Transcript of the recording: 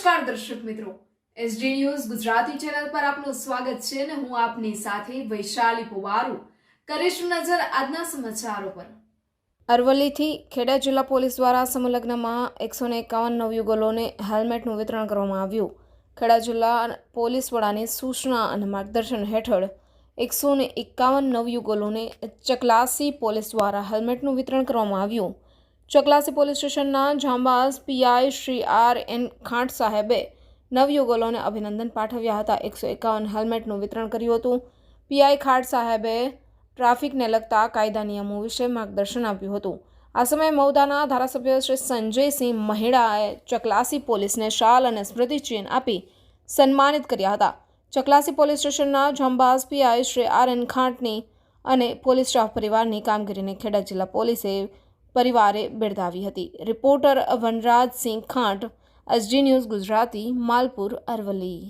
નમસ્કાર દર્શક મિત્રો. એસડી ન્યૂઝ ગુજરાતી ચેનલ પર આપનું સ્વાગત છે અને હું આપની સાથે વૈશાલી પુવારુ. કરીશું નજર આજના સમાચારો પર. અરવલ્લીથી ખેડા જિલ્લા પોલીસ દ્વારા સમલગ્નમાં એકસો ને એકાવન નવયુગલોને હેલ્મેટનું વિતરણ કરવામાં આવ્યું. ખેડા જિલ્લા પોલીસ વડાની સૂચના અને માર્ગદર્શન હેઠળ એકસો ને એકાવન નવયુગલોને ચકલાસી પોલીસ દ્વારા હેલ્મેટનું વિતરણ કરવામાં આવ્યું. ચકલાસી પોલીસ સ્ટેશનના જાંબાઝ PI Shri R N Khant સાહેબે નવયુગલોને અભિનંદન પાઠવ્યા હતા. એકસો એકાવન હેલ્મેટનું વિતરણ કર્યું હતું. પીઆઈ ખાટ સાહેબે ટ્રાફિકને લગતા કાયદા નિયમો વિશે માર્ગદર્શન આપ્યું હતું. આ સમયે મૌદાના ધારાસભ્ય શ્રી સંજયસિંહ મહેડાએ ચકલાસી પોલીસને શાલ અને સ્મૃતિચિહ્ન આપી સન્માનિત કર્યા હતા. ચકલાસી પોલીસ સ્ટેશનના જંબાઝ પીઆઈ શ્રી આર એન ખાંટની અને પોલીસ સ્ટાફ પરિવારની કામગીરીને ખેડા જિલ્લા પોલીસે પરિવારે બિરદાવી હતી. Reporter Vanrajsinh Khant S G news Gujarati Malpur Aravalli.